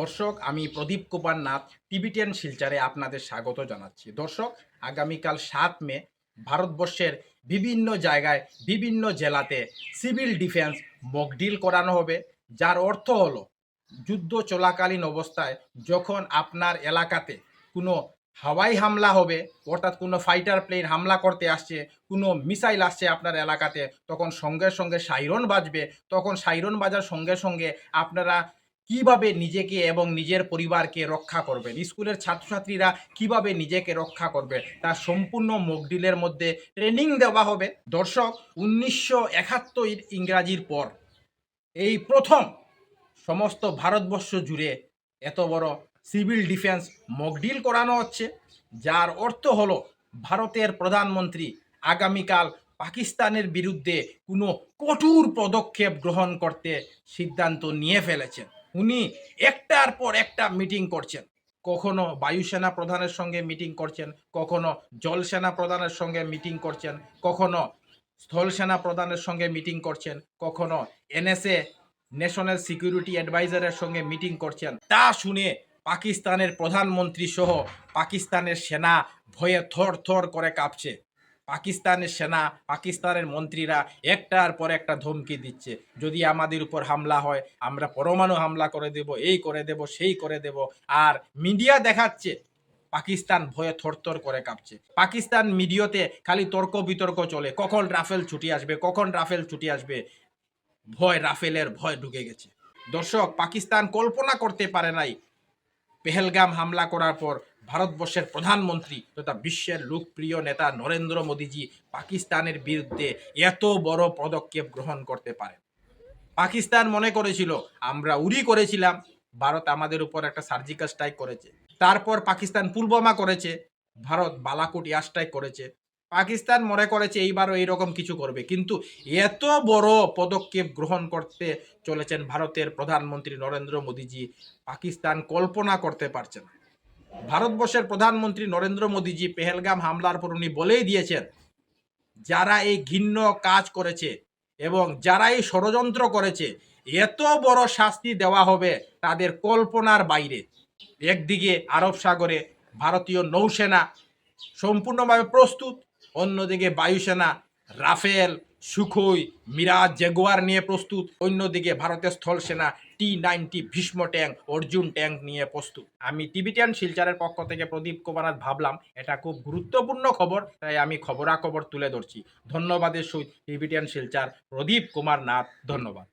দর্শক, আমি প্রদীপ কুমার নাথ টিবিটিয়ান শিলচারে আপনাদের স্বাগত জানাচ্ছি। দর্শক, আগামীকাল সাত মে, ভারতবর্ষের বিভিন্ন জায়গায়, বিভিন্ন জেলাতে সিভিল ডিফেন্স মকডিল করানো হবে। যার অর্থ হলো, যুদ্ধ চলাকালীন অবস্থায় যখন আপনার এলাকাতে কোনো হাওয়াই হামলা হবে, অর্থাৎ কোনো ফাইটার প্লেন হামলা করতে আসছে, কোনো মিসাইল আসছে আপনার এলাকাতে, তখন সঙ্গে সঙ্গে সাইরন বাজবে। তখন সাইরন বাজার সঙ্গে সঙ্গে আপনারা কীভাবে নিজেকে এবং নিজের পরিবারকে রক্ষা করবেন? স্কুলের ছাত্রছাত্রীরা কীভাবে নিজেকে রক্ষা করবে তার সম্পূর্ণ মকডিলের মধ্যে ট্রেনিং দেওয়া হবে। দর্শক, উনিশশো একাত্তর ইংরাজির পর এই প্রথম সমস্ত ভারতবর্ষ জুড়ে এত বড় সিভিল ডিফেন্স মকডিল করানো হচ্ছে, যার অর্থ হলো ভারতের প্রধানমন্ত্রী আগামীকাল পাকিস্তানের বিরুদ্ধে কোনো কঠোর পদক্ষেপ গ্রহণ করতে সিদ্ধান্ত নিয়ে ফেলেছেন। উনি একটার পর একটা মিটিং করছেন। কখনো বায়ুসেনা প্রধানের সঙ্গে মিটিং করছেন, কখনো জলসেনা প্রধানের সঙ্গে মিটিং করছেন, কখনো স্থলসেনা প্রধানের সঙ্গে মিটিং করছেন, কখনো এনএসএ ন্যাশনাল সিকিউরিটি অ্যাডভাইজারের সঙ্গে মিটিং করছেন। তা শুনে পাকিস্তানের প্রধানমন্ত্রী সহ পাকিস্তানের সেনা ভয়ে থর থর করে কাঁপছে। পাকিস্তানের সেনা, পাকিস্তানের মন্ত্রীরা একটার পর একটা ধমকি দিচ্ছে। যদি আমাদের উপর হামলা হয়, আমরা পরমাণু হামলা করে দেব, এই করে দেব, সেই করে দেব। আর মিডিয়া দেখাচ্ছে, পাকিস্তান ভয়ে থরথর করে কাঁপছে। পাকিস্তান মিডিয়াতে খালি তর্ক বিতর্ক চলে, কখন রাফেল ছুটি আসবে, কখন রাফেল ছুটি আসবে। ভয় রাফেলের ভয় ঢুকে গেছে। দর্শক, পাকিস্তান কল্পনা করতে পারে নাই, পেহেলগাম হামলা করার পর ভারতবর্ষের প্রধানমন্ত্রী তথা বিশ্বের লোকপ্রিয় নেতা নরেন্দ্র মোদীজি পাকিস্তানের বিরুদ্ধে এত বড় পদক্ষেপ গ্রহণ করতে পারে পাকিস্তান মনে করেছিল, আমরা উড়ি করেছিলাম, ভারত আমাদের উপর একটা সার্জিক্যাল স্ট্রাইক করেছে। তারপর পাকিস্তান পুলবামা করেছে, ভারত বালাকোট এয়ার স্ট্রাইক করেছে। পাকিস্তান মনে করেছে এইবারও এইরকম কিছু করবে। কিন্তু এত বড় পদক্ষেপ গ্রহণ করতে চলেছেন ভারতের প্রধানমন্ত্রী নরেন্দ্র মোদীজি, পাকিস্তান কল্পনা করতে পারছে না। ভারতবর্ষের প্রধানমন্ত্রী নরেন্দ্র মোদীজি পেহেলগাম হামলার পর উনি বলেই দিয়েছেন, যারা এই ঘিন্ন কাজ করেছে এবং যারা এই ষড়যন্ত্র করেছে, এত বড় শাস্তি দেওয়া হবে তাদের কল্পনার বাইরে। একদিকে আরব সাগরে ভারতীয় নৌসেনা সম্পূর্ণভাবে প্রস্তুত, অন্যদিকে বায়ুসেনা রাফেল সুখোই মিরাজ জেগুয়ার নিয়ে প্রস্তুত। অন্যদিকে ভারতের স্থল সেনা T ninety Bhishma tank, Arjun tank নিয়ে প্রস্তুত। আমি টিবিটিয়ান শিলচারের পক্ষ থেকে প্রদীপ কুমারাত ভাবলাম, এটা খুব গুরুত্বপূর্ণ খবর, তাই আমি খবরাখবর তুলে ধরছি। ধন্যবাদের সহিত টিবিটিয়ান শিলচার প্রদীপ কুমার নাথ ধন্যবাদ।